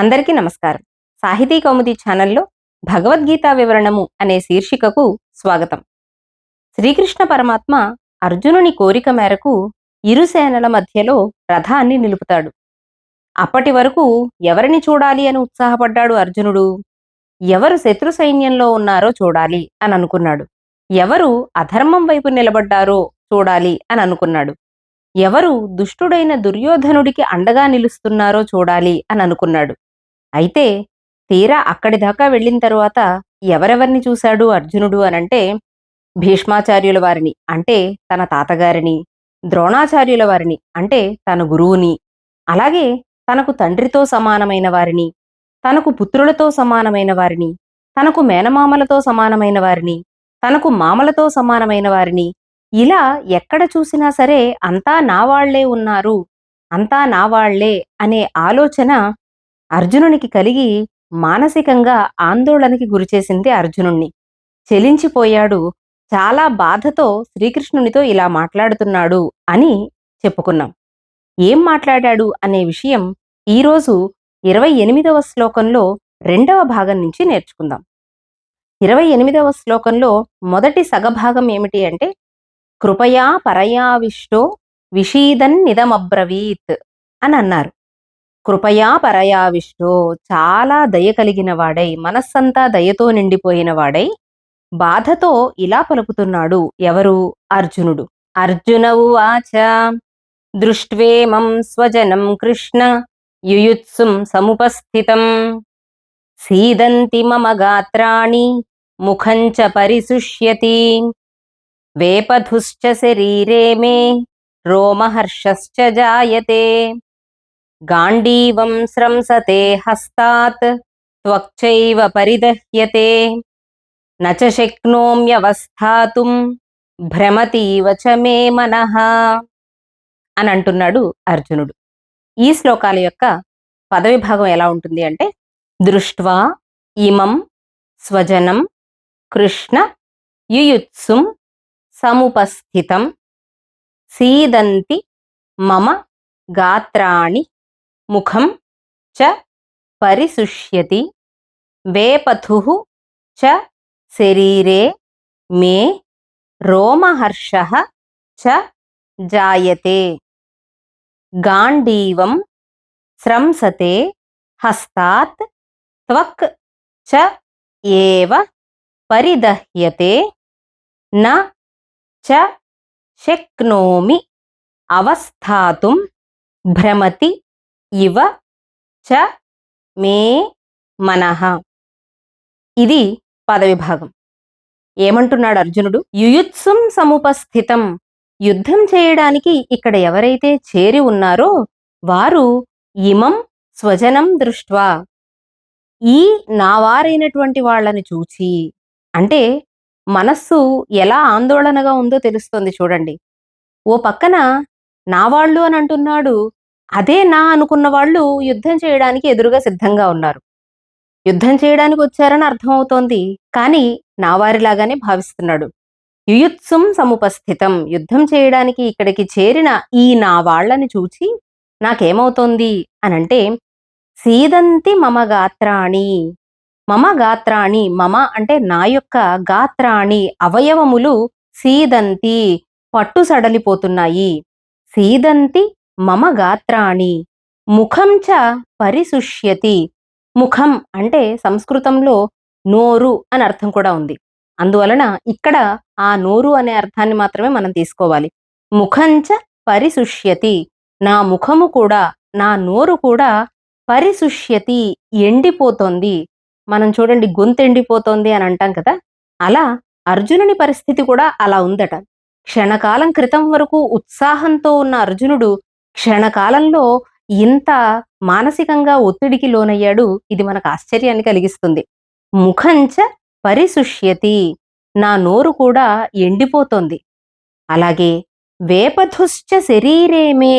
అందరికీ నమస్కారం. సాహితీ కౌముది ఛానల్లో భగవద్గీత వివరణము అనే శీర్షికకు స్వాగతం. శ్రీకృష్ణ పరమాత్మ అర్జునుని కోరిక మేరకు ఇరు సేనల మధ్యలో రథాన్ని నిలుపుతాడు. అప్పటి వరకు ఎవరిని చూడాలి అని ఉత్సాహపడ్డాడు అర్జునుడు? ఎవరు శత్రు సైన్యంలో ఉన్నారో చూడాలి అని అనుకున్నాడు. ఎవరు అధర్మం వైపు నిలబడ్డారో చూడాలి అని అనుకున్నాడు. ఎవరు దుష్టుడైన దుర్యోధనుడికి అండగా నిలుస్తున్నారో చూడాలి అని అనుకున్నాడు. అయితే తీరా అక్కడి దాకా వెళ్ళిన తరువాత ఎవరెవరిని చూశాడు అర్జునుడు అనంటే భీష్మాచార్యుల వారిని అంటే తన తాతగారిని ద్రోణాచార్యుల వారిని అంటే తన గురువుని అలాగే తనకు తండ్రితో సమానమైన వారిని తనకు పుత్రులతో సమానమైన వారిని తనకు మేనమామలతో సమానమైన వారిని తనకు మామలతో సమానమైన వారిని ఇలా ఎక్కడ చూసినా సరే అంతా నా వాళ్ళే ఉన్నారు అంతా నా వాళ్ళే అనే ఆలోచన అర్జునునికి కలిగి మానసికంగా ఆందోళనకి గురిచేసింది అర్జునుణ్ణి. చెలించిపోయాడు. చాలా బాధతో శ్రీకృష్ణునితో ఇలా మాట్లాడుతున్నాడు అని చెప్పుకున్నాం. ఏం మాట్లాడాడు అనే విషయం ఈరోజు ఇరవై ఎనిమిదవ శ్లోకంలో రెండవ భాగం నుంచి నేర్చుకుందాం. ఇరవై ఎనిమిదవ శ్లోకంలో మొదటి సగభాగం ఏమిటి అంటే కృపయా పరయావిష్టో విషీదన్ నిదమబ్రవీత్ అని అన్నారు. కృపయా పరయా విష్ణు. చాలా దయ కలిగిన వాడై మనస్సంతా దయతో నిండిపోయిన వాడై బాధతో ఇలా పలుకుతున్నాడు ఎవరు? అర్జునుడు. అర్జునవు వాచ దృష్ట్వేమం స్వజనం కృష్ణ యుయుత్సుం సముపస్థితం. సీదంతి మమ గాత్రాణి ముఖం చ పరిశుష్యతి వేపధుశ్చ శరీరే మే రోమహర్షశ్చ జాయతే. గాండీవం స్రంసతే హస్తాత్ త్వక్చైవ పరిదహ్యతే. నచ శక్నోమ్యవస్థాతుం భ్రమతీవ చ మే మనః అని అంటున్నాడు అర్జునుడు. ఈ శ్లోకాల యొక్క పదవిభాగం ఎలా ఉంటుంది అంటే దృష్ట్వా ఇమం స్వజనం కృష్ణ యుయుత్సుం సముపస్థితం సీదంతి మమ గాత్రాణి ముఖం చ పరిశుష్యతి వేపథు చ శరీరే మే రోమహర్ష చ జాయతే గాండీవం స్రంసతే హస్తాత్ త్వక్ చ ఏవ పరిదహ్యతే న చ శక్నోమి అవస్థాతుం భ్రమతి ఇవ చ మే మనహ ఇది పదవిభాగం. ఏమంటున్నాడు అర్జునుడు? యుయుత్సుం సముపస్థితం. యుద్ధం చేయడానికి ఇక్కడ ఎవరైతే చేరి ఉన్నారో వారు ఇమం స్వజనం దృష్ట్వా. ఈ నావారైనటువంటి వాళ్ళని చూచి అంటే మనస్సు ఎలా ఆందోళనగా ఉందో తెలుస్తుంది చూడండి. ఓ పక్కన నా వాళ్ళు అని అంటున్నాడు అదే నా అనుకున్న వాళ్ళు యుద్ధం చేయడానికి ఎదురుగా సిద్ధంగా ఉన్నారు. యుద్ధం చేయడానికి వచ్చారని అర్థమవుతోంది. కానీ నా వారిలాగానే భావిస్తున్నాడు. యుయుత్సుం సముపస్థితం. యుద్ధం చేయడానికి ఇక్కడికి చేరిన ఈ నా వాళ్ళని చూచి నాకేమవుతోంది? అనంటే సీదంతి మమ గాత్రాణి. మమ గాత్రాణి. మమ అంటే నా యొక్క గాత్రాణి. అవయవములు సీదంతి. పట్టు సడలిపోతున్నాయి. సీదంతి మమ గాత్రాణి. ముఖం చ పరిశుష్యతి. ముఖం అంటే సంస్కృతంలో నోరు అని అర్థం కూడా ఉంది. అందువలన ఇక్కడ ఆ నోరు అనే అర్థాన్ని మాత్రమే మనం తీసుకోవాలి. ముఖంచ పరిశుష్యతి. నా ముఖము కూడా నా నోరు కూడా పరిశుష్యతి ఎండిపోతోంది. మనం చూడండి గొంతు ఎండిపోతోంది అని అంటాం కదా? అలా అర్జునుని పరిస్థితి కూడా అలా ఉందట. క్షణకాలం క్రితం వరకు ఉత్సాహంతో ఉన్న అర్జునుడు క్షణకాలంలో ఇంత మానసికంగా ఒత్తిడికి లోనయ్యాడు ఇది మనకు ఆశ్చర్యాన్ని కలిగిస్తుంది. ముఖంచ పరిశుష్యతి నా నోరు కూడా ఎండిపోతోంది. అలాగే వేపధుశ్చ శరీరేమే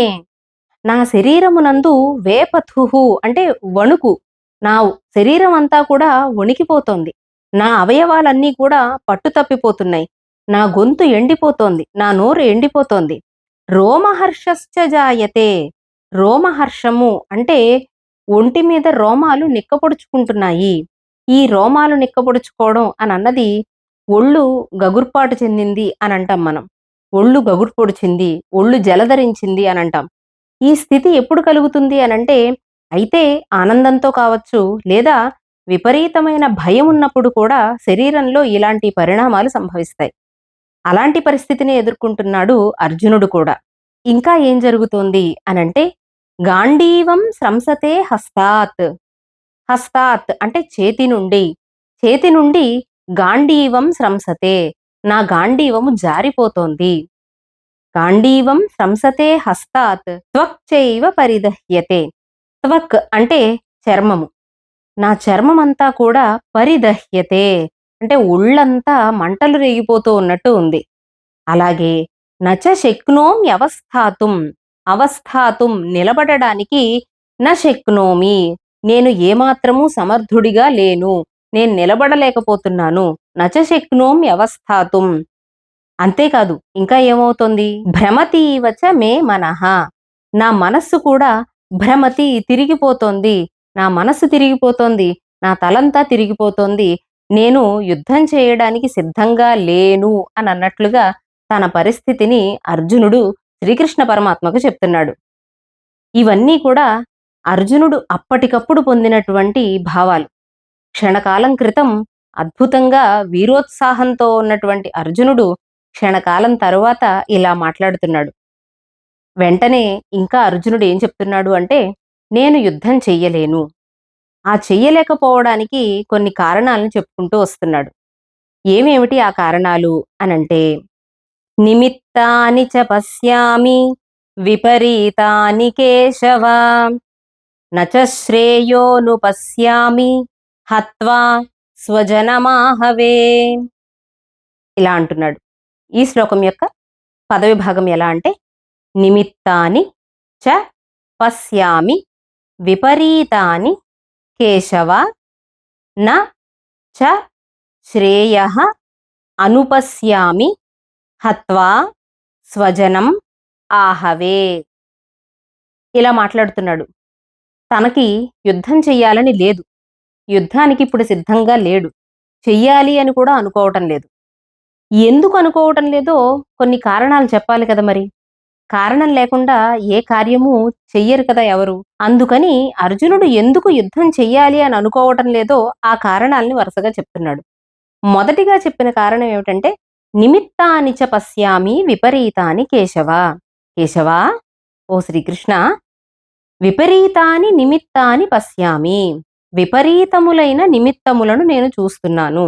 నా శరీరమునందు వేపథుహు అంటే వణుకు నా శరీరం అంతా కూడా వణికిపోతోంది. నా అవయవాలన్నీ కూడా పట్టు తప్పిపోతున్నాయి నా గొంతు ఎండిపోతోంది నా నోరు ఎండిపోతోంది. రోమహర్షశ్చ జాయతే. రోమహర్షము అంటే ఒంటి మీద రోమాలు నిక్కపొడుచుకుంటున్నాయి. ఈ రోమాలు నిక్కపొడుచుకోవడం అని అన్నది ఒళ్ళు గగుర్పాటు చెందింది అని అంటాం మనం. ఒళ్ళు గగుర్ పొడిచింది ఒళ్ళు జలధరించింది అని అంటాం ఈ స్థితి ఎప్పుడు కలుగుతుంది అని అంటే అయితే ఆనందంతో కావచ్చు లేదా విపరీతమైన భయం ఉన్నప్పుడు కూడా శరీరంలో ఇలాంటి పరిణామాలు సంభవిస్తాయి. అలాంటి పరిస్థితిని ఎదుర్కొంటున్నాడు అర్జునుడు కూడా. ఇంకా ఏం జరుగుతోంది అనంటే గాంధీవం శ్రంసతే హస్తాత్. హస్తాత్ అంటే చేతి నుండి. చేతి నుండి గాంధీవం శ్రంసతే నా గాంధీవము జారిపోతోంది. గాంధీవం శ్రంసతే హస్తాత్. త్వక్ చైవ పరిదహ్యతే. త్వక్ అంటే చర్మము. నా చర్మమంతా కూడా పరిదహ్యతే. అంటే ఒళ్ళంతా మంటలు రేగిపోతూ ఉన్నట్టు ఉంది. అలాగే నచ శక్నోమి అవస్థాతుం అవస్థాతుం నిలబడడానికి న శక్నోమి నేను ఏమాత్రము సమర్థుడిగా లేను నేను నిలబడలేకపోతున్నాను నచ వ్యవస్థాతుం అంతేకాదు ఇంకా ఏమవుతోంది? భ్రమతీవచ మే మనహ నా మనస్సు కూడా భ్రమతి తిరిగిపోతోంది. నా మనస్సు తిరిగిపోతోంది. నా తలంతా తిరిగిపోతోంది. నేను యుద్ధం చేయడానికి సిద్ధంగా లేను అని అన్నట్లుగా తన పరిస్థితిని అర్జునుడు శ్రీకృష్ణ పరమాత్మకు చెప్తున్నాడు. ఇవన్నీ కూడా అర్జునుడు అప్పటికప్పుడు పొందినటువంటి భావాలు. క్షణకాలం క్రితం అద్భుతంగా వీరోత్సాహంతో ఉన్నటువంటి అర్జునుడు క్షణకాలం తరువాత ఇలా మాట్లాడుతున్నాడు. వెంటనే ఇంకా అర్జునుడు ఏం చెప్తున్నాడు అంటే నేను యుద్ధం చెయ్యలేను. ఆ చెయ్యలేకపోవడానికి కొన్ని కారణాలను చెప్పుకుంటూ వస్తున్నాడు. ఏమేమిటి ఆ కారణాలు అనంటే నిమిత్తాని చ పశ్యామి విపరీతాని కేశవ నచ శ్రేయోను పశ్యామి హత్వా స్వజనమాహవే. ఇలా అంటున్నాడు. ఈ శ్లోకం యొక్క పదవి భాగం ఎలా అంటే నిమిత్తాని చ పశ్యామి విపరీతాని కేశవ న చ శ్రేయ అనుపశ్యామి హత్వా స్వజనం ఆహవే ఇలా మాట్లాడుతున్నాడు. తనకి యుద్ధం చెయ్యాలని లేదు. యుద్ధానికి ఇప్పుడు సిద్ధంగా లేడు. చెయ్యాలి అని కూడా అనుకోవటం లేదు. ఎందుకు అనుకోవటం లేదో కొన్ని కారణాలు చెప్పాలి కదా మరి? కారణం లేకుండా ఏ కార్యము చెయ్యరు కదా ఎవరు? అందుకని అర్జునుడు ఎందుకు యుద్ధం చెయ్యాలి అని అనుకోవటం లేదో ఆ కారణాలని వరుసగా చెప్తున్నాడు. మొదటిగా చెప్పిన కారణం ఏమిటంటే నిమిత్తాని చ పశ్యామి విపరీతాని కేశవ. కేశవ ఓ శ్రీకృష్ణ విపరీతాని నిమిత్తాని పశ్యామి. విపరీతములైన నిమిత్తములను నేను చూస్తున్నాను.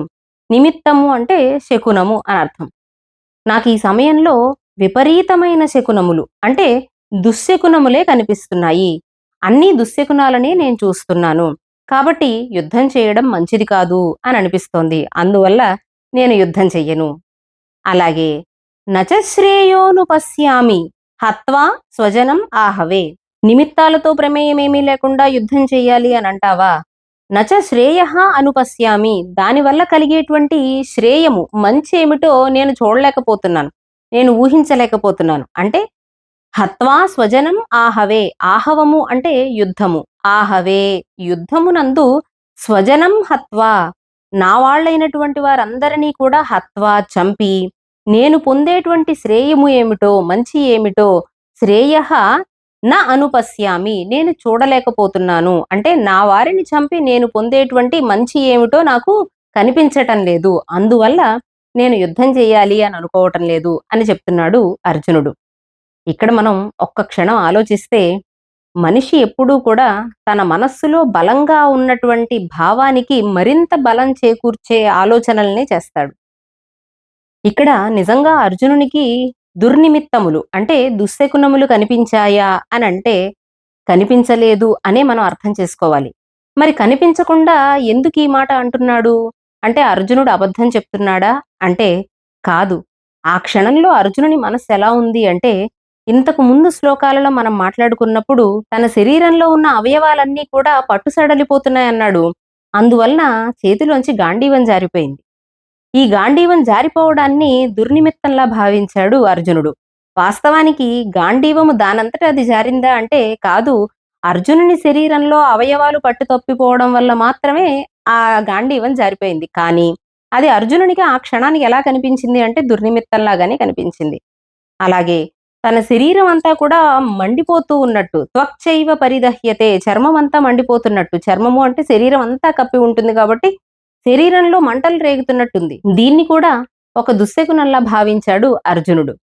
నిమిత్తము అంటే శకునము అని అర్థం. నాకు ఈ సమయంలో విపరీతమైన శకునములు అంటే దుశ్శకునములే కనిపిస్తున్నాయి. అన్ని దుశ్శకునాలనే నేను చూస్తున్నాను. కాబట్టి యుద్ధం చేయడం మంచిది కాదు అని అనిపిస్తోంది. అందువల్ల నేను యుద్ధం చెయ్యను. అలాగే నచశ్రేయోను పశ్యామి హత్వా స్వజనం ఆహవే. నిమిత్తాలతో ప్రమేయమేమీ లేకుండా యుద్ధం చెయ్యాలి అని అంటావా? నచ శ్రేయ అనుపశ్యామి దానివల్ల కలిగేటువంటి శ్రేయము మంచి ఏమిటో నేను చూడలేకపోతున్నాను. నేను ఊహించలేకపోతున్నాను. అంటే హత్వా స్వజనం ఆహవే ఆహవము అంటే యుద్ధము. ఆహవే యుద్ధమునందు స్వజనం హత్వా. నా వాళ్ళైనటువంటి వారందరినీ కూడా హత్వా చంపి నేను పొందేటువంటి శ్రేయము ఏమిటో మంచి ఏమిటో శ్రేయ నా అనుపశ్యామి నేను చూడలేకపోతున్నాను. అంటే నా వారిని చంపి నేను పొందేటువంటి మంచి ఏమిటో నాకు కనిపించటం లేదు. అందువల్ల నేను యుద్ధం చేయాలి అని అనుకోవటం లేదు అని చెప్తున్నాడు అర్జునుడు. ఇక్కడ మనం ఒక్క క్షణం ఆలోచిస్తే మనిషి ఎప్పుడూ కూడా తన మనస్సులో బలంగా ఉన్నటువంటి భావానికి మరింత బలం చేకూర్చే ఆలోచనల్ని చేస్తాడు. ఇక్కడ నిజంగా అర్జునునికి దుర్నిమిత్తములు అంటే దుశ్శకునములు కనిపించాయా అని అంటే కనిపించలేదు అనే మనం అర్థం చేసుకోవాలి. మరి కనిపించకుండా ఎందుకు ఈ మాట అంటున్నాడు? అంటే అర్జునుడు అబద్ధం చెప్తున్నాడా? అంటే కాదు. ఆ క్షణంలో అర్జునుని మనస్సు ఎలా ఉంది అంటే ఇంతకు ముందు శ్లోకాలలో మనం మాట్లాడుకున్నప్పుడు తన శరీరంలో ఉన్న అవయవాలన్నీ కూడా పట్టుసడలిపోతున్నాయన్నాడు అందువలన చేతిలోంచి గాంధీవం జారిపోయింది. ఈ గాంధీవం జారిపోవడాన్ని దుర్నిమిత్తంలా భావించాడు అర్జునుడు. వాస్తవానికి గాంధీవము దానంతట అది జారిందా అంటే కాదు. అర్జునుని శరీరంలో అవయవాలు పట్టు తప్పిపోవడం వల్ల మాత్రమే ఆ గాంధీవం జారిపోయింది. కానీ అది అర్జునునికి ఆ క్షణానికి ఎలా కనిపించింది అంటే దుర్నిమిత్తంలాగానే కనిపించింది. అలాగే తన శరీరం అంతా కూడా మండిపోతూ ఉన్నట్టు త్వక్చైవ పరిదహ్యతే చర్మం అంతా మండిపోతున్నట్టు చర్మము అంటే శరీరం అంతా కప్పి ఉంటుంది కాబట్టి శరీరంలో మంటలు రేగుతున్నట్టుంది. దీన్ని కూడా ఒక దుశ్శకునల్లా భావించాడు అర్జునుడు.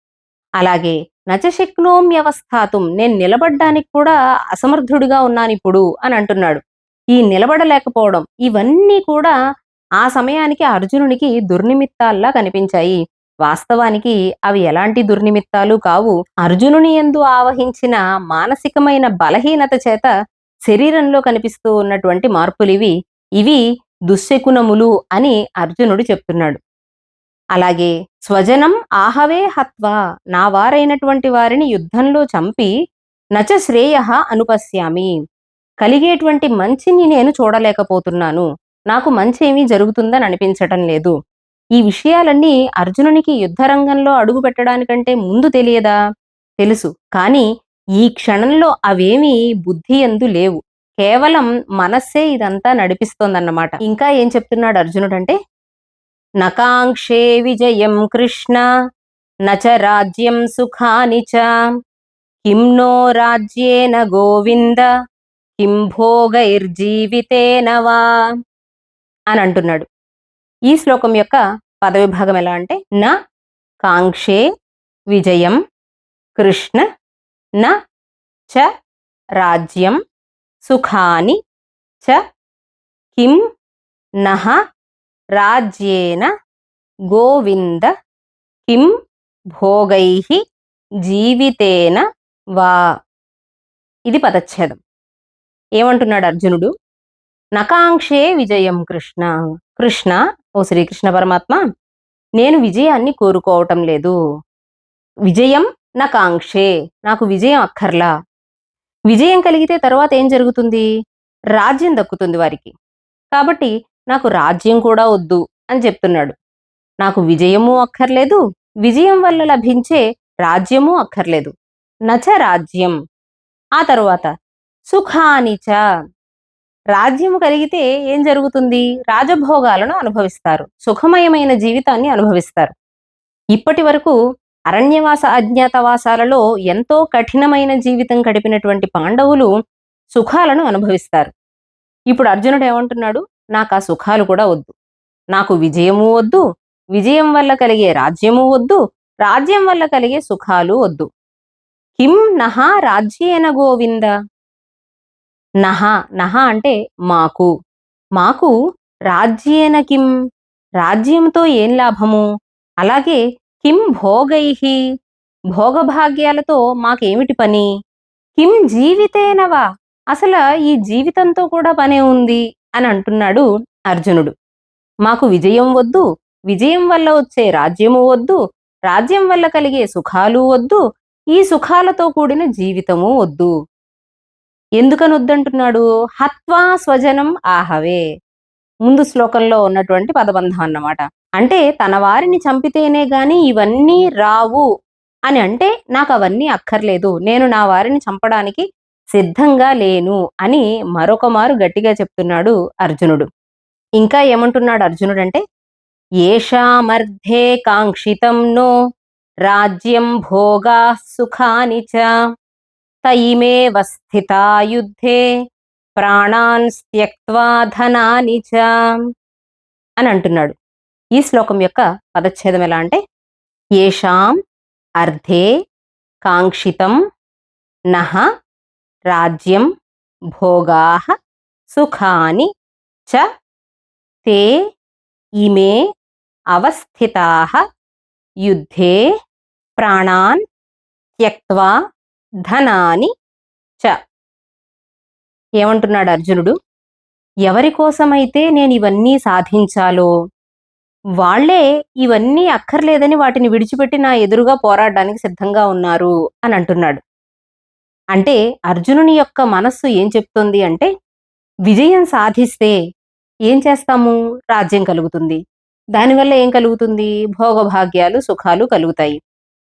అలాగే నచశక్నోమ్యవస్థాతుం నేను నిలబడ్డానికి కూడా అసమర్థుడిగా ఉన్నాను ఇప్పుడు అని అంటున్నాడు. ఈ నిలబడలేకపోవడం ఇవన్నీ కూడా ఆ సమయానికి అర్జునునికి దుర్నిమిత్తాల్లా కనిపించాయి. వాస్తవానికి అవి ఎలాంటి దుర్నిమిత్తాలు కావు. అర్జునుని ఎందు ఆవహించిన మానసికమైన బలహీనత చేత శరీరంలో కనిపిస్తూ ఉన్నటువంటి మార్పులివి. ఇవి దుశ్శకునములు అని అర్జునుడు చెప్తున్నాడు. అలాగే స్వజనం ఆహవే హత్వా నా వారైనటువంటి వారిని యుద్ధంలో చంపి నచ శ్రేయ అనుపశ్యామి. కలిగేటువంటి మంచిని నేను చూడలేకపోతున్నాను. నాకు మంచి ఏమీ జరుగుతుందని అనిపించటం లేదు. ఈ విషయాలన్నీ అర్జునునికి యుద్ధరంగంలో అడుగు పెట్టడానికంటే ముందు తెలియదా? తెలుసు. కానీ ఈ క్షణంలో అవేమీ బుద్ధి ఎందు లేవు. కేవలం మనస్సే ఇదంతా నడిపిస్తోందన్నమాట. ఇంకా ఏం చెప్తున్నాడు అర్జునుడంటే నకాంక్షే విజయం కృష్ణ నచ రాజ్యం సుఖాని చ. కిం నో రాజ్యేన గోవింద కిం భోగైర్జీవితేన వా అని అంటున్నాడు. ఈ శ్లోకం యొక్క పదవిభాగం ఎలా అంటే న కాంక్షే విజయం కృష్ణ న చ రాజ్యం సుఖాని చ. కిం నహ రాజ్యేన గోవింద కిం భోగై జీవితేన వా. ఇది పదచ్ఛేదం. ఏమంటున్నాడు అర్జునుడు? నకాంక్షే విజయం కృష్ణ. కృష్ణ ఓ శ్రీకృష్ణ పరమాత్మ నేను విజయాన్ని కోరుకోవటం లేదు. విజయం నకాంక్షే నాకు విజయం అక్కర్లా. విజయం కలిగితే తర్వాత ఏం జరుగుతుంది? రాజ్యం దక్కుతుంది వారికి. కాబట్టి నాకు రాజ్యం కూడా వద్దు అని చెప్తున్నాడు. నాకు విజయము అక్కర్లేదు విజయం వల్ల లభించే రాజ్యము అక్కర్లేదు. నచ రాజ్యం. ఆ తరువాత సుఖానిచ రాజ్యము కలిగితే ఏం జరుగుతుంది? రాజభోగాలను అనుభవిస్తారు సుఖమయమైన జీవితాన్ని అనుభవిస్తారు. ఇప్పటి వరకు అరణ్యవాస అజ్ఞాతవాసాలలో ఎంతో కఠినమైన జీవితం గడిపినటువంటి పాండవులు సుఖాలను అనుభవిస్తారు. ఇప్పుడు అర్జునుడు ఏమంటున్నాడు? నాకు ఆ సుఖాలు కూడా వద్దు. నాకు విజయము వద్దు. విజయం వల్ల కలిగే రాజ్యము వద్దు. రాజ్యం వల్ల కలిగే సుఖాలు వద్దు. కిం నహ రాజ్యేన గోవింద? నహ నహ అంటే మాకు. మాకు రాజ్యేన కిం? రాజ్యంతో ఏం లాభము? అలాగే కిం భోగైహి భోగభాగ్యాలతో మాకేమిటి పని? కిం జీవితేనవా అసలు ఈ జీవితంతో కూడా పనే ఉంది. అని అంటున్నాడు అర్జునుడు. మాకు విజయం వద్దు విజయం వల్ల వచ్చే రాజ్యము వద్దు రాజ్యం వల్ల కలిగే సుఖాలు వద్దు ఈ సుఖాలతో కూడిన జీవితము వద్దు. ఎందుకని వద్దంటున్నాడు హత్వా స్వజనం ఆహవే. ముందు శ్లోకంలో ఉన్నటువంటి పదబంధం అన్నమాట. అంటే తన వారిని చంపితేనే గాని ఇవన్నీ రావు అని అంటే నాకు అవన్నీ అక్కర్లేదు. నేను నా వారిని చంపడానికి సిద్ధంగా లేను అని మరొక మారు గట్టిగా చెప్తున్నాడు అర్జునుడు. ఇంకా ఏమంటున్నాడు అర్జునుడు అంటే ఏషామర్థే కాంక్షితం నో రాజ్యం భోగా సుఖాని చ తయిమే స్థితా యుద్ధే ప్రాణాన్ త్యక్వా ధనాని చ అని అంటున్నాడు. ఈ శ్లోకం యొక్క పదచ్ఛేదం ఎలా అంటే ఏషాం అర్థే కాంక్షితం నహ రాజ్యం భోగా సుఖాని చ తే ఇమే అవస్థితా యుద్ధే ప్రాణాన్ త్యక్వా ధనాని చ ఏమంటున్నాడు అర్జునుడు? ఎవరి కోసమైతే నేను ఇవన్నీ సాధించాలో? వాళ్ళే ఇవన్నీ అక్కర్లేదని వాటిని విడిచిపెట్టి నా ఎదురుగా పోరాడడానికి సిద్ధంగా ఉన్నారు అని అంటున్నాడు. అంటే అర్జునుని యొక్క మనస్సు ఏం చెప్తుంది అంటే విజయం సాధిస్తే ఏం చేస్తాము? రాజ్యం కలుగుతుంది. దానివల్ల ఏం కలుగుతుంది? భోగభాగ్యాలు సుఖాలు కలుగుతాయి.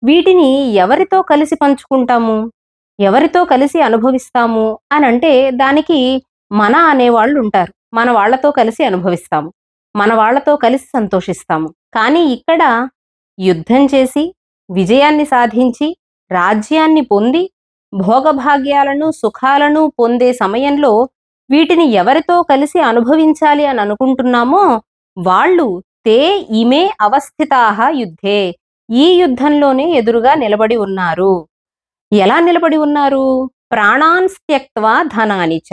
వీటిని ఎవరితో కలిసి పంచుకుంటాము? ఎవరితో కలిసి అనుభవిస్తాము? అని అంటే దానికి మన అనేవాళ్ళు ఉంటారు. మన వాళ్ళతో కలిసి అనుభవిస్తాము. మన వాళ్ళతో కలిసి సంతోషిస్తాము. కానీ ఇక్కడ యుద్ధం చేసి విజయాన్ని సాధించి రాజ్యాన్ని పొంది భోగభాగ్యాలను సుఖాలను పొందే సమయంలో వీటిని ఎవరితో కలిసి అనుభవించాలి అని అనుకుంటున్నామో వాళ్ళు తే ఇమే అవస్థితాహ యుద్ధే. ఈ యుద్ధంలోనే ఎదురుగా నిలబడి ఉన్నారు. ఎలా నిలబడి ఉన్నారు? ప్రాణాన్ త్యక్త్వా ధనానిచ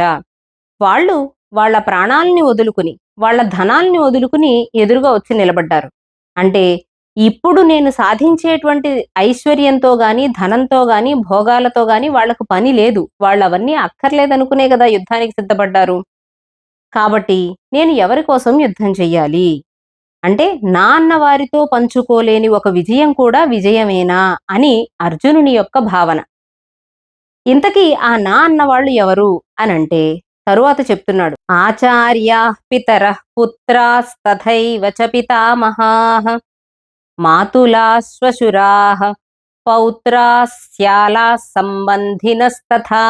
వాళ్ళు వాళ్ళ ప్రాణాల్ని వదులుకుని వాళ్ళ ధనాల్ని వదులుకుని ఎదురుగా వచ్చి నిలబడ్డారు. అంటే ఇప్పుడు నేను సాధించేటువంటి ఐశ్వర్యంతో గాని ధనంతో గాని భోగాలతో గాని వాళ్ళకు పని లేదు. వాళ్ళు అవన్నీ అక్కర్లేదనుకునే కదా యుద్ధానికి సిద్ధపడ్డారు. కాబట్టి నేను ఎవరి కోసం యుద్ధం చెయ్యాలి? అంటే నా అన్న వారితో పంచుకోలేని ఒక విజయం కూడా విజయమేనా అని అర్జునుని యొక్క భావన. ఇంతకీ ఆ నా అన్నవాళ్ళు ఎవరు అనంటే తరువాత చెప్తున్నాడు. ఆచార్య పితర పుత్రాస్తథైవ చ పితామహాః మాతులా శ్వశురాః పౌత్రాస్యాలా సంబంధినస్తథా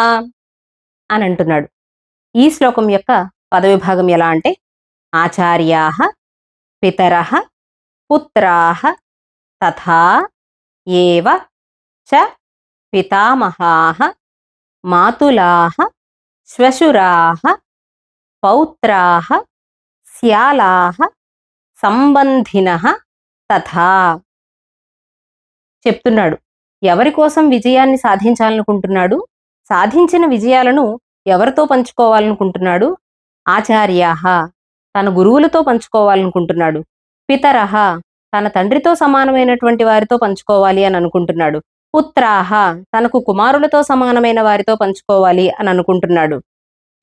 అని అంటున్నాడు. ఈ శ్లోకం యొక్క పదవిభాగం ఎలా అంటే ఆచార్యా పితర పుత్రా తథా ఏవ చ పితామహాః మాతులాః శ్వశురాః పౌత్రాః స్యాలాః సంబంధినః తథా. చెప్తున్నాడు. ఎవరి కోసం విజయాన్ని సాధించాలనుకుంటున్నాడు? సాధించిన విజయాలను ఎవరితో పంచుకోవాలనుకుంటున్నాడు? ఆచార్యాహ. తన గురువులతో పంచుకోవాలనుకుంటున్నాడు. పితరహ. తన తండ్రితో సమానమైనటువంటి వారితో పంచుకోవాలి అని అనుకుంటున్నాడు. పుత్రాహ. తనకు కుమారులతో సమానమైన వారితో పంచుకోవాలి అని అనుకుంటున్నాడు.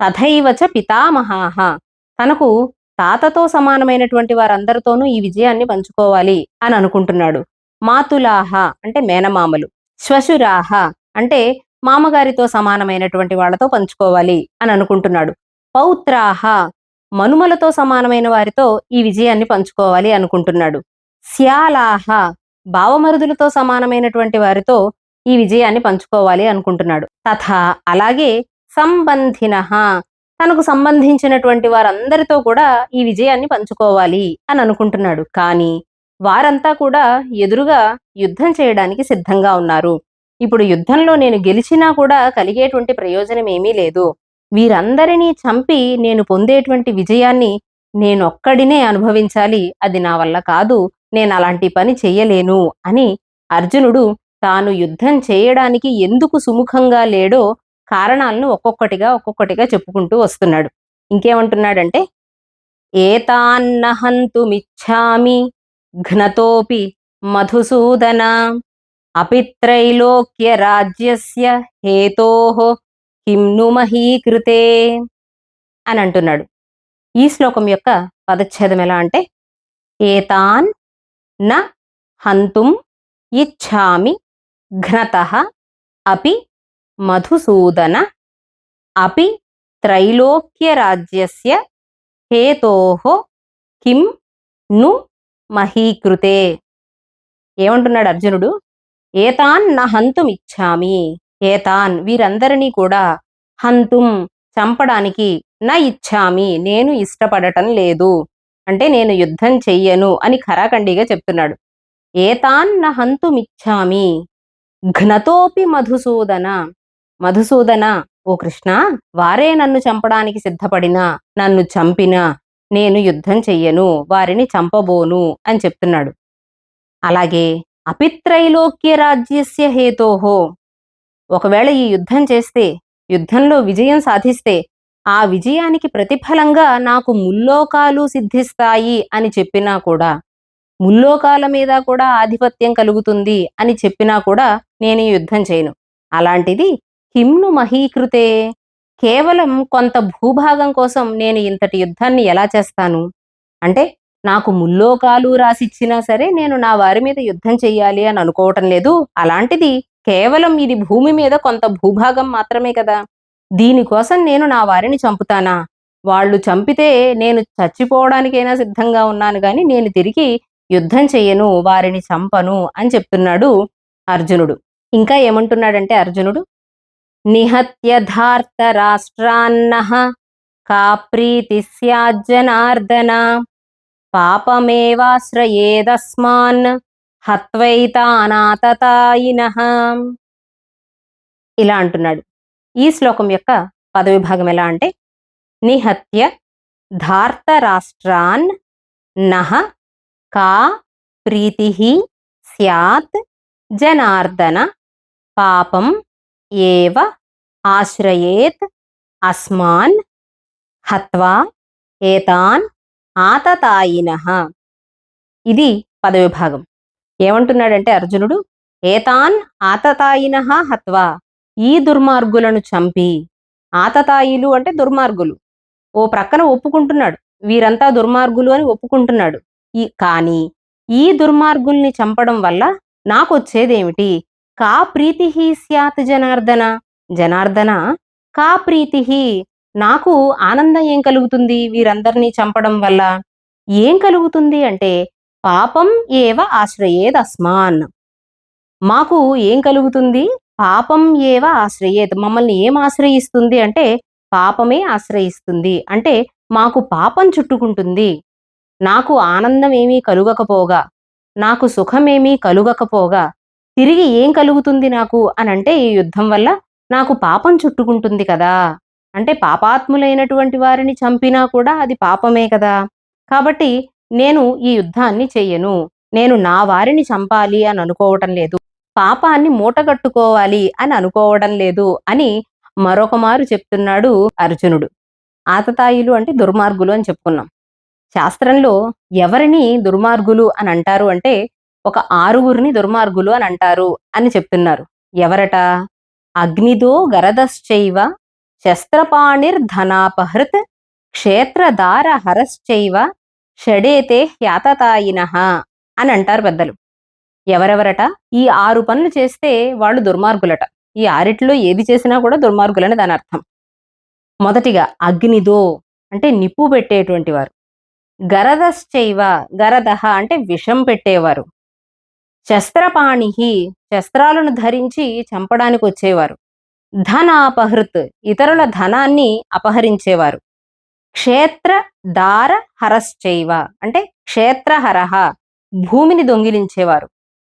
తథైవచ పితామహాహ. తనకు తాతతో సమానమైనటువంటి వారందరితోనూ ఈ విజయాన్ని పంచుకోవాలి అని అనుకుంటున్నాడు. మాతులాహ అంటే మేనమామలు. శ్వశురాహ అంటే మామగారితో సమానమైనటువంటి వాళ్ళతో పంచుకోవాలి అని అనుకుంటున్నాడు. పౌత్రాహ మనుమలతో సమానమైన వారితో ఈ విజయాన్ని పంచుకోవాలి అనుకుంటున్నాడు. శ్యాలాహ భావమరుదులతో సమానమైనటువంటి వారితో ఈ విజయాన్ని పంచుకోవాలి అనుకుంటున్నాడు. తథా అలాగే సంబంధిన తనకు సంబంధించినటువంటి వారందరితో కూడా ఈ విజయాన్ని పంచుకోవాలి అని అనుకుంటున్నాడు. కానీ వారంతా కూడా ఎదురుగా యుద్ధం చేయడానికి సిద్ధంగా ఉన్నారు. ఇప్పుడు యుద్ధంలో నేను గెలిచినా కూడా కలిగేటువంటి ప్రయోజనం ఏమీ లేదు. వీరందరినీ చంపి నేను పొందేటువంటి విజయాన్ని నేనొక్కడినే అనుభవించాలి. అది నా వల్ల కాదు. నేను అలాంటి పని చెయ్యలేను అని అర్జునుడు తాను యుద్ధం చేయడానికి ఎందుకు సుముఖంగా లేడో కారణాలను ఒక్కొక్కటిగా ఒక్కొక్కటిగా చెప్పుకుంటూ వస్తున్నాడు. ఇంకేమంటున్నాడంటే ఏతాన్నహంతుమిచ్చామి ఘ్నతోపి మధుసూదన అపిత్రైలోక్య రాజ్యస్య హేతో కింను మహీకృతే అని అంటున్నాడు ఈ శ్లోకం యొక్క పదచ్ఛేదం ఎలా అంటే ఏతాన్ న హంతుం ఇచ్ఛామి ఘ్నత అపి మధుసూదన అపి త్రైలోక్యరాజ్యస్య హేతోః కిం ను మహీకృతే. ఏమంటున్నాడు అర్జునుడు? ఏతాన్ నా హంతుం ఇచ్చామి ఏతాన్ వీరందరినీ కూడా హంతుం చంపడానికి నా ఇచ్చామి. నేను ఇష్టపడటం లేదు. అంటే నేను యుద్ధం చెయ్యను అని ఖరాఖండిగా చెప్తున్నాడు. ఏతాన్ నా హంతుమిచ్చామి. ఘ్నతోపి మధుసూదన మధుసూదన ఓ కృష్ణ వారే నన్ను చంపడానికి సిద్ధపడినా నన్ను చంపినా నేను యుద్ధం చెయ్యను వారిని చంపబోను అని చెప్తున్నాడు. అలాగే అపిత్రైలోక్య రాజ్యస్య హేతోహో ఒకవేళ ఈ యుద్ధం చేస్తే యుద్ధంలో విజయం సాధిస్తే ఆ విజయానికి ప్రతిఫలంగా నాకు ముల్లోకాలు సిద్ధిస్తాయి అని చెప్పినా కూడా ముల్లోకాల మీద కూడా ఆధిపత్యం కలుగుతుంది అని చెప్పినా కూడా నేను యుద్ధం చేయను. అలాంటిది కిమ్ను మహీకృతే. కేవలం కొంత భూభాగం కోసం నేను ఇంతటి యుద్ధాన్ని ఎలా చేస్తాను? అంటే నాకు ముల్లోకాలు రాసిచ్చినా సరే నేను నా వారి మీద యుద్ధం చెయ్యాలి అని అనుకోవటం లేదు. అలాంటిది కేవలం ఇది భూమి మీద కొంత భూభాగం మాత్రమే కదా. దీనికోసం నేను నా వారిని చంపుతానా? వాళ్ళు చంపితే నేను చచ్చిపోవడానికైనా సిద్ధంగా ఉన్నాను గాని నేను తిరిగి యుద్ధం చెయ్యను వారిని చంపను అని చెప్తున్నాడు అర్జునుడు. ఇంకా ఏమంటున్నాడంటే అర్జునుడు? నిహత్య ధార్తరాష్ట్రాన్నః కా ప్రీతి స్యాజ్జనార్దన పాపమేవాశ్రయేదస్మాన్ హత్వైతానాతతాయినః ఇలా అంటున్నాడు. ఈ శ్లోకం యొక్క పదవిభాగం ఎలా అంటే నిహత్య ధార్తరాష్ట్రాన్ నహ కా ప్రీతి స్యాత్ జనార్దన పాపం ఏవ ఆశ్రయేత్ అస్మాన్ హత్వా ఏతాన్ ఆతతాయిన. ఇది పదవిభాగం. ఏమంటున్నాడంటే అర్జునుడు ఏతాన్ ఆతతాయిన హత్వా ఈ దుర్మార్గులను చంపి. ఆతతాయిలు అంటే దుర్మార్గులు. ఓ ప్రక్కన ఒప్పుకుంటున్నాడు. వీరంతా దుర్మార్గులు అని ఒప్పుకుంటున్నాడు. ఈ కానీ ఈ దుర్మార్గుల్ని చంపడం వల్ల నాకు వచ్చేదేమిటి కా ప్రీతి స్యాత్ జనార్దన? జనార్దన కా ప్రీతి నాకు ఆనందం ఏం కలుగుతుంది వీరందరినీ చంపడం వల్ల? ఏం కలుగుతుంది అంటే పాపం ఏవ ఆశ్రయేద్ అస్మాన్. మాకు ఏం కలుగుతుంది? పాపం ఏవ ఆశ్రయేత్ మమ్మల్ని ఏం ఆశ్రయిస్తుంది అంటే పాపమే ఆశ్రయిస్తుంది అంటే మాకు పాపం చుట్టుకుంటుంది. నాకు ఆనందం ఏమీ కలుగకపోగా నాకు సుఖమేమీ కలుగకపోగా తిరిగి ఏం కలుగుతుంది నాకు? అని అంటే ఈ యుద్ధం వల్ల నాకు పాపం చుట్టుకుంటుంది కదా. అంటే పాపాత్ములైనటువంటి వారిని చంపినా కూడా అది పాపమే కదా. కాబట్టి నేను ఈ యుద్ధాన్ని చెయ్యను నేను నా వారిని చంపాలి అని అనుకోవటం లేదు. పాపాన్ని మూటగట్టుకోవాలి అని అనుకోవడం లేదు అని మరొక మారు చెప్తున్నాడు అర్జునుడు. ఆతతాయిలు అంటే దుర్మార్గులు అని చెప్పుకున్నాం. శాస్త్రంలో ఎవరిని దుర్మార్గులు అని అంటారు అంటే ఒక ఆరుగురిని దుర్మార్గులు అని అంటారు అని చెప్తున్నారు. ఎవరట? అగ్నిదో గరదశ్చైవ శస్త్రపాణిర్ధనాపహృత్ క్షేత్రదార హరశ్చైవ షడేతే హ్యాతతాయిన అని అంటారు పెద్దలు. ఎవరెవరట? ఈ ఆరు పనులు చేస్తే వాళ్ళు దుర్మార్గులట. ఈ ఆరిట్లో ఏది చేసినా కూడా దుర్మార్గులని దాని అర్థం. మొదటిగా అగ్నిదో అంటే నిప్పు పెట్టేటువంటి వారు. గరదశ్చైవ గరదహ అంటే విషం పెట్టేవారు. శస్త్రపాణి శస్త్రాలను ధరించి చంపడానికి వచ్చేవారు. ధనాపహృత్ ఇతరుల ధనాన్ని అపహరించేవారు. క్షేత్ర దార హరశ్చైవ అంటే క్షేత్రహరహ భూమిని దొంగిలించేవారు.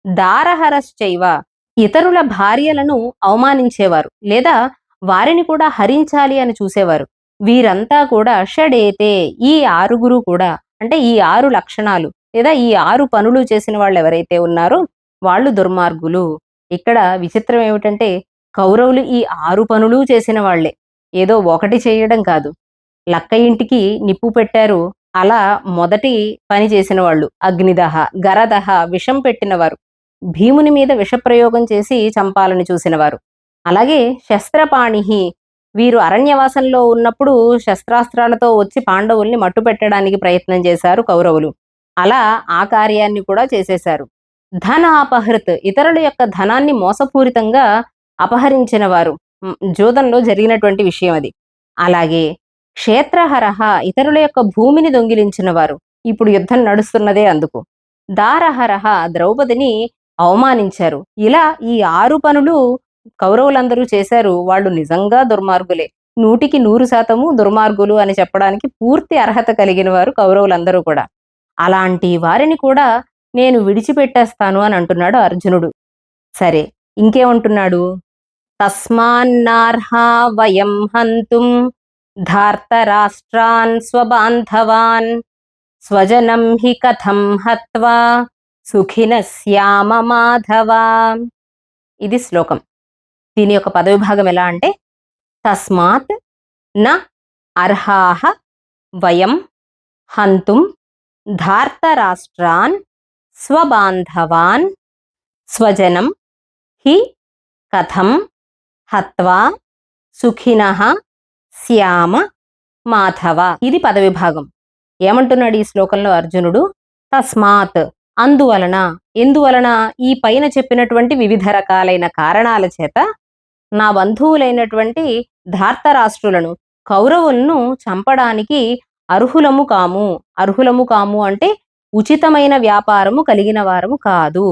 దారహరశ్చైవ ఇతరుల భార్యలను అవమానించేవారు లేదా వారిని కూడా హరించాలి అని చూసేవారు. వీరంతా కూడా షడేతే ఈ ఆరుగురు కూడా అంటే ఈ ఆరు లక్షణాలు లేదా ఈ ఆరు పనులు చేసిన వాళ్ళు ఎవరైతే ఉన్నారో వాళ్ళు దుర్మార్గులు. ఇక్కడ విచిత్రం ఏమిటంటే కౌరవులు ఈ ఆరు పనులు చేసిన వాళ్ళే ఏదో ఒకటి చేయడం కాదు. లక్క ఇంటికి నిప్పు పెట్టారు. అలా మొదటి పని చేసిన వాళ్ళు అగ్నిదహ గరదహ విషం పెట్టినవారు. భీముని మీద విషప్రయోగం చేసి చంపాలని చూసినవారు. అలాగే శస్త్రపాణి వీరు అరణ్యవాసంలో ఉన్నప్పుడు శస్త్రాస్త్రాలతో వచ్చి పాండవుల్ని మట్టు పెట్టడానికి ప్రయత్నం చేశారు కౌరవులు. అలా ఆ కార్యాన్ని కూడా చేసేశారు. ధన అపహృత్ ఇతరుల యొక్క ధనాన్ని మోసపూరితంగా అపహరించిన వారు జూదంలో జరిగినటువంటి విషయం అది. అలాగే క్షేత్రహరహ ఇతరుల యొక్క భూమిని దొంగిలించిన వారు ఇప్పుడు యుద్ధం నడుస్తున్నదే అందుకు. దారహరహ ద్రౌపదిని అవమానించారు. ఇలా ఈ ఆరు పనులు కౌరవులందరూ చేశారు. వాళ్ళు నిజంగా దుర్మార్గులే. నూటికి నూరు శాతము దుర్మార్గులు అని చెప్పడానికి పూర్తి అర్హత కలిగిన వారు కౌరవులందరూ కూడా. అలాంటి వారిని కూడా నేను విడిచిపెట్టేస్తాను అని అంటున్నాడు అర్జునుడు. సరే ఇంకేమంటున్నాడు? తస్మాన్నార్హా వయం హంతుం ధార్తరాష్ట్రాన్ స్వబాంధవాన్ స్వజనం హి కథం హత్వా సుఖిన శ్యామ మాధవా. ఇది శ్లోకం. దీని యొక్క పదవిభాగం ఎలా అంటే తస్మాత్ న అర్హాహ వయం హంతుం ధార్తరాష్ట్రాన్ స్వబాంధవాన్ స్వజనం హి కథం హత్వా సుఖిన శ్యామ మాధవ. ఇది పదవిభాగం. ఏమంటున్నాడు ఈ శ్లోకంలో అర్జునుడు? తస్మాత్. అందువలన. ఎందువలన? ఈ పైన చెప్పినటువంటి వివిధ రకాలైన కారణాల చేత నా బంధువులైనటువంటి ధార్తరాష్ట్రులను కౌరవులను చంపడానికి అర్హులము కాము. అర్హులము కాము అంటే ఉచితమైన వ్యాపారము కలిగిన వారము కాదు.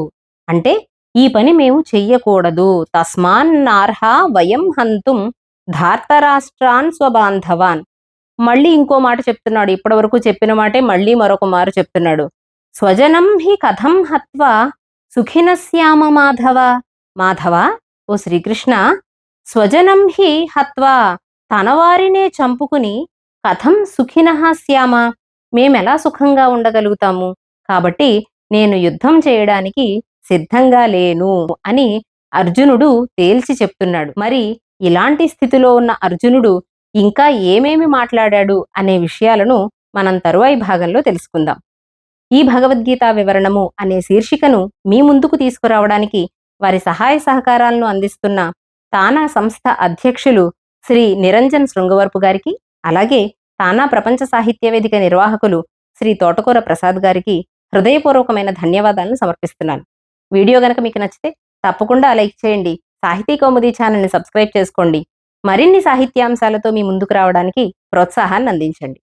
అంటే ఈ పని మేము చెయ్యకూడదు. తస్మాన్నార్హ వయం హంతుం ధార్తరాష్ట్రాన్ స్వబాంధవాన్. మళ్ళీ ఇంకో మాట చెప్తున్నాడు. ఇప్పటి వరకు చెప్పిన మాటే మళ్ళీ మరొక మారు చెప్తున్నాడు. స్వజనం హి కథం హత్వా సుఖినశ్యామ మాధవ. మాధవ ఓ శ్రీకృష్ణ స్వజనం హి హత్వా తన వారినే చంపుకుని కథం సుఖిన శ్యామ. మేమెలా సుఖంగా ఉండగలుగుతాము? కాబట్టి నేను యుద్ధం చేయడానికి సిద్ధంగా లేను అని అర్జునుడు తేల్చి చెప్తున్నాడు. మరి ఇలాంటి స్థితిలో ఉన్న అర్జునుడు ఇంకా ఏమేమి మాట్లాడాడు అనే విషయాలను మనం తరువాయి భాగంలో తెలుసుకుందాం. ఈ భగవద్గీత వివరణము అనే శీర్షికను మీ ముందుకు తీసుకురావడానికి వారి సహాయ సహకారాలను అందిస్తున్న తానా సంస్థ అధ్యక్షులు శ్రీ నిరంజన్ శృంగవరపు గారికి అలాగే తానా ప్రపంచ సాహిత్య వేదిక నిర్వాహకులు శ్రీ తోటకూర ప్రసాద్ గారికి హృదయపూర్వకమైన ధన్యవాదాలను సమర్పిస్తున్నాను. వీడియో గనక మీకు నచ్చితే తప్పకుండా లైక్ చేయండి సాహితీ కౌముది ఛానల్ని సబ్స్క్రైబ్ చేసుకోండి మరిన్ని సాహిత్యాంశాలతో మీ ముందుకు రావడానికి ప్రోత్సాహాన్ని అందించండి.